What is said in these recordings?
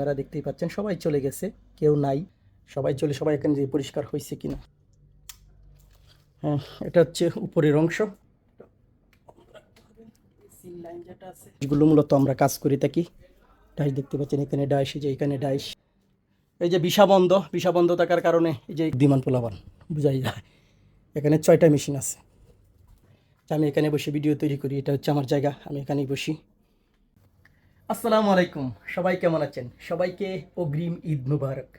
আপনারা দেখতেই পাচ্ছেন সবাই চলে গেছে কেউ নাই। সবাই চলে সবাই এখানে যে পরিষ্কার হয়েছে কিনা। হ্যাঁ এটা হচ্ছে উপরের অংশ। এগুলো মূলত আমরা কাজ করে থাকি। ডাইস দেখতে পাচ্ছেন এখানে ডাইস এই যে এখানে ডাইস এই যে বিষা বন্ধ বিষা বন্ধ থাকার কারণে এই যে দিমান পোলাবান বুঝাই যায়। এখানে ছয়টা মেশিন আছে। আমি এখানে বসে ভিডিও তৈরি করি এটা হচ্ছে আমার জায়গা আমি এখানেই বসি। আসসালামু আলাইকুম। সবাই কেমন আছেন? সবাইকে অগ্রিম ঈদ মুবারক।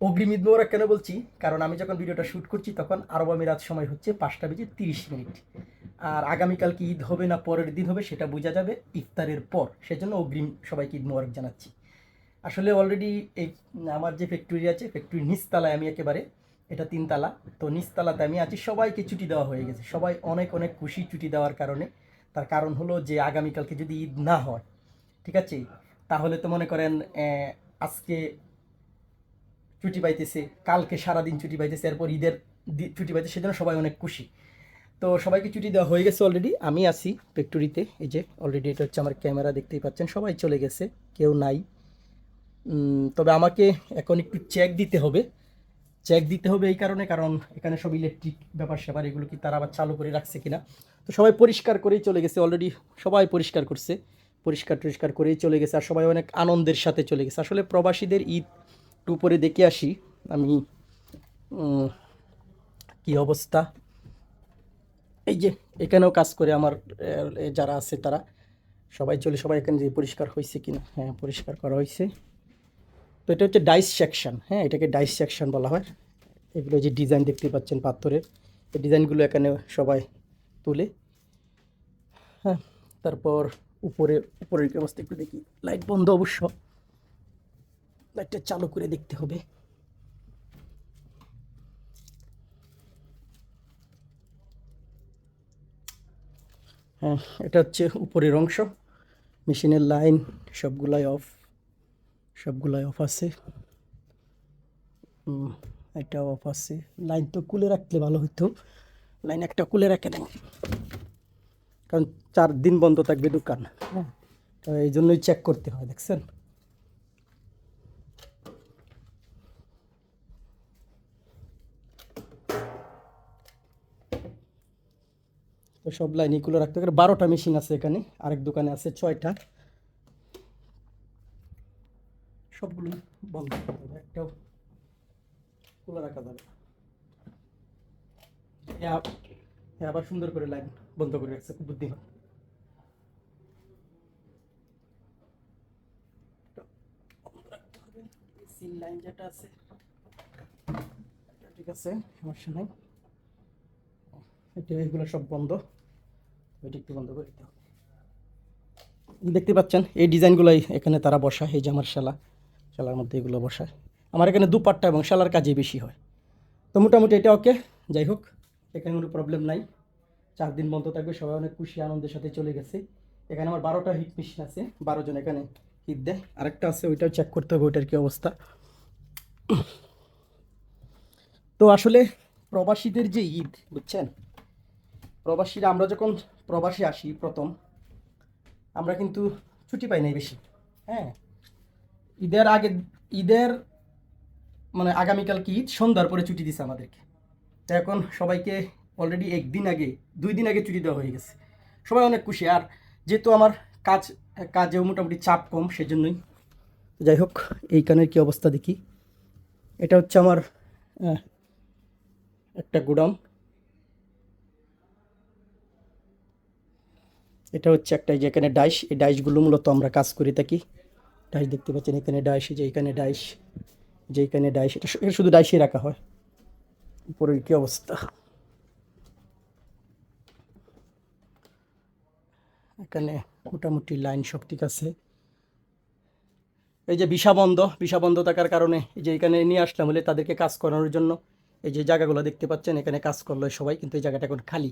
অগ্রিম ঈদ মুবারক কেন বলছি? কারণ আমি যখন ভিডিওটা শ্যুট করছি, তখন আরব আমিরাত সময় হচ্ছে পাঁচটা বেজে তিরিশ মিনিট। আর আগামীকাল কি ঈদ হবে না পরের দিন হবে, সেটা বোঝা যাবে ইফতারের পর। সেজন্য অগ্রিম সবাইকে ঈদ মুবারক জানাচ্ছি। আসলে অলরেডি এই, আমার যে ফ্যাক্টরি আছে ফ্যাক্টরির নিচতলায় আমি একেবারে, এটা তিনতলা। তো নিচতলাতে আমি আছি, সবাইকে ছুটি দেওয়া হয়ে গেছে। সবাই অনেক অনেক খুশি ছুটি দেওয়ার কারণে। তার কারণ হলো যে আগামীকালকে যদি ঈদ না হয় ঠিক আছে? তাহলে তো মনে করেন আজকে ছুটি পাইতেছে, কালকে সারাদিন ছুটি পাইতেছে, এরপর ঈদের ছুটি পাইতেছে, সেজন্য সবাই অনেক খুশি। তো সবাইকে ছুটি দেওয়া হয়ে গেছে অলরেডি আমি আছি ফ্যাক্টরিতে এই যে অলরেডি এটা হচ্ছে আমার ক্যামেরা দেখতেই পাচ্ছেন, সবাই চলে গেছে, কেউ নাই। তবে আমাকে এখন একটু চেক দিতে হবে। চেক দিতে হবে এই কারণে, কারণ এখানে সব ইলেকট্রিক ব্যাপার স্যাপার, এগুলো কি তারা আবার চালু করে রাখছে কিনা। তো সবাই পরিষ্কার করেই চলে গেছে অলরেডি সবাই পরিষ্কার করছে। পরিষ্কার টরিষ্কার করেই চলে গেছে আর সবাই অনেক আনন্দের সাথে চলে গেছে। আসলে প্রবাসীদের ঈদ একটু উপরে দেখে আসি, আমি কি অবস্থা? এই যে, এখানেও কাজ করে আমার যারা আছে তারা, সবাই চলে, সবাই এখানে যে পরিষ্কার হয়েছে কিনা হ্যাঁ পরিষ্কার করা হয়েছে। তো এটা হচ্ছে ডাইস সেকশন হ্যাঁ এটাকে ডাইস সেকশন বলা হয়। এগুলো যে ডিজাইন দেখতে পাচ্ছেন পাথরের, এই ডিজাইনগুলো এখানে সবাই তুলে। হ্যাঁ তারপর উপরে, উপরের কি অবস্থা একটু দেখি। লাইট বন্ধ অবশ্য। লাইটটা চালু করে দেখতে হবে। হ্যাঁ এটা হচ্ছে উপরের অংশ। মেশিনের লাইন সবগুলাই অফ সবগুলাই অফ আছে। এটাও অফ আছে। লাইন তো কুলে রাখলে ভালো হতো লাইন একটা কুলে রাখে দেন কারণ চার দিন বন্ধ থাকবে দোকান। হ্যাঁ। তো এই জন্যই চেক করতে হয় দেখছেন? তো সব লাইন এগুলো রাখতে পারে বারোটা মেশিন আছে এখানে আরেক দোকানে আছে ছয়টা। সবগুলো বন্ধ করতে হবে একটাও খোলা রাখা যাবে আবার সুন্দর করে লাইন বন্ধ করে রাখছে খুব বুদ্ধিমান সিল লাইন যেটা আছে। ঠিক আছে সমস্যা নাই। এটা এগুলো সব বন্ধ। এটা একটু বন্ধ করে দিতে হবে। দেখতে পাচ্ছেন এই ডিজাইনগুলোই এখানে তারা বসায় এই যে আমার শালা। শালার মধ্যে এগুলো বসায়। আমার এখানে দুপাট্টা এবং শালার কাজে বেশি হয়। তো মোটামুটি এটা ওকে যাই হোক এখানে কোনো প্রবলেম নাই। চার দিন বন্ধ থাকবে, সবাই অনেক খুশি, আনন্দের সাথে চলে গেছে। এখানে আমার বারোটা হিট মেশিন আছে, বারো জন এখানে হিট দেয়। আরেকটা আছে, ওইটাও চেক করতে হবে, ওইটার কী অবস্থা। তো আসলে প্রবাসীদের যে ঈদ, বুঝছেন? প্রবাসীরা, আমরা যখন প্রবাসী আসি প্রথম, আমরা কিন্তু ছুটি পাই নাই বেশি হ্যাঁ? ঈদের আগে, ঈদের মানে আগামীকাল কি ঈদ? সন্ধ্যার পরে ছুটি দিছে আমাদেরকে। তো এখন সবাইকে অলরেডি একদিন আগে, দুই দিন আগে ছুটি দেওয়া হয়ে গেছে। সবাই অনেক খুশি। আর যেহেতু আমার কাজ, কাজেও মোটামুটি চাপ কম, সেজন্যই। যাই হোক, এই কানের কি অবস্থা দেখি। এটা হচ্ছে আমার একটা গোডাউন এটা হচ্ছে একটা এই যে এখানে ডাইস। এই ডাইসগুলো মূলত আমরা কাজ করে থাকি। ডাইস দেখতে পাচ্ছেন, এখানে ডাইস যে এখানে ডাইস যে এখানে ডাইস। এটা শুধু ডাইসই রাখা হয়। উপরের কী অবস্থা? এখানে মোটামুটি লাইন সব ঠিক আছে এই যে বিষা বন্ধ বিষা বন্ধ থাকার কারণে এই যে এখানে নিয়ে আসলাম হলে তাদেরকে কাজ করানোর জন্য। এই যে জায়গাগুলো দেখতে পাচ্ছেন, এখানে কাজ করল সবাই, কিন্তু এই জায়গাটা এখন খালি।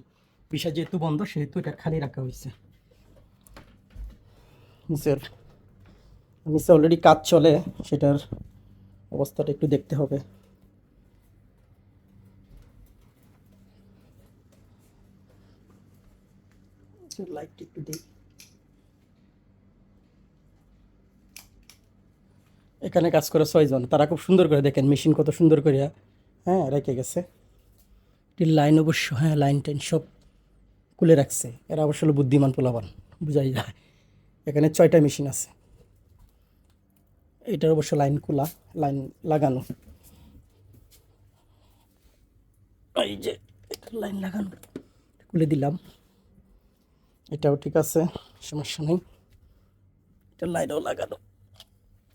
বিষা যেহেতু বন্ধ, সেহেতু এটা খালি রাখা হয়েছে। নিচের নিচে অলরেডি কাজ চলে, সেটার অবস্থাটা একটু দেখতে হবে। লাইট একটু দিই এখানে কাজ করে ছয়জন। তারা খুব সুন্দর করে দেখেন, মেশিন কত সুন্দর করে হ্যাঁ রেখে গেছে। লাইন অবশ্য হ্যাঁ লাইন টাইন সব খুলে রাখছে। এরা অবশ্য বুদ্ধিমান পোলাবান বুঝাই যায়। এখানে ছয়টা মেশিন আছে। এটার অবশ্য লাইন খোলা, লাইন লাগানো। এই যে লাইন লাগানো, খুলে দিলাম। এটাও ঠিক আছে, সমস্যা নেই। এটা লাইটও লাগানো।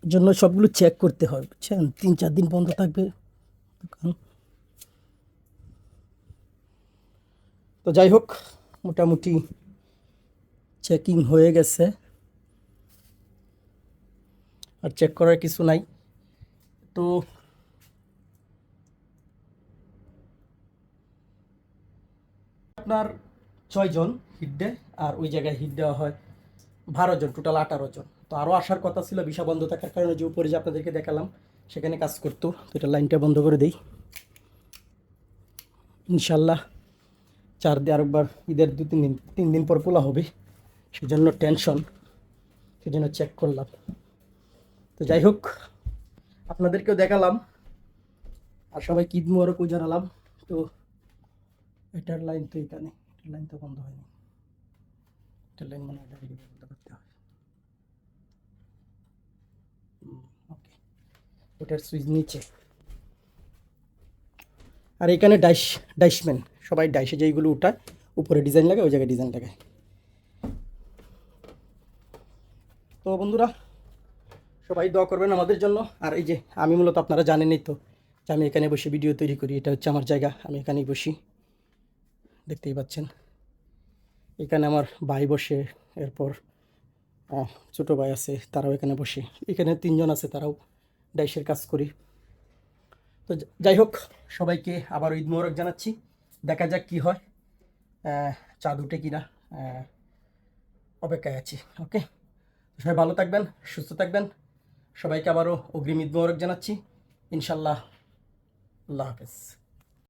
জন্য সবগুলো চেক করতে হয় বুঝছেন? তিন, চার দিন বন্ধ থাকবে দোকান। তো যাই হোক, মোটামুটি চেকিং হয়ে গেছে। আর চেক করার কিছু নাই। তো আপনার ছয়জন হিট দেয় আর ওই জায়গায় হিট দেওয়া হয় বারো জন টোটাল আঠারো জন। তো আরও আসার কথা ছিল, ভিসা বন্ধ থাকার কারণে যে উপরে যে আপনাদেরকে দেখালাম, সেখানে কাজ করতো। তো এটা লাইনটা বন্ধ করে দেই। ইনশাল্লাহ চার দিন আরেকবার ঈদের দু, তিন দিন তিন দিন পর পোলা হবে। সেজন্য টেনশন সেজন্য চেক করলাম। তো যাই হোক, আপনাদেরকেও দেখালাম। আর সবাই ঈদ মোবারকও জানালাম তো এটার লাইন তো এখানে। এটার লাইন তো বন্ধ হয়নি। এটার লাইন মানে ডাইরেক্ট বন্ধ করতে হয়। ওকে ওটার সুইচ নিচে। আর এখানে ডাইশ ডাইশম্যান সবাই ডাইশে যেইগুলো উঠায়, উপরে ডিজাইন লাগে ওই জায়গায় ডিজাইন লাগায়। তো বন্ধুরা, সবাই দোয়া করবেন আমাদের জন্য। আর এই যে, আমি মূলত আপনারা জানেনই তো যে আমি এখানে বসে ভিডিও তৈরি করি, এটা হচ্ছে আমার জায়গা, আমি এখানেই বসি। দেখতেই পাচ্ছেন। এখানে আমার ভাই বসে, এরপর ছোটো ভাই আছে, তারাও এখানে বসে। এখানে তিনজন আছে, তারাও ডাইসের কাজ করি। তো যাই হোক, সবাইকে আবার ঈদ মোবারক জানাচ্ছি। দেখা যাক কি হয় চাঁদ উঠে কিনা অপেক্ষায় আছি, ওকে? সবাই ভালো থাকবেন, সুস্থ থাকবেন। সবাইকে আবারও অগ্রিম ঈদ মোবারক জানাচ্ছি। ইনশাল্লাহ, আল্লাহ হাফেজ।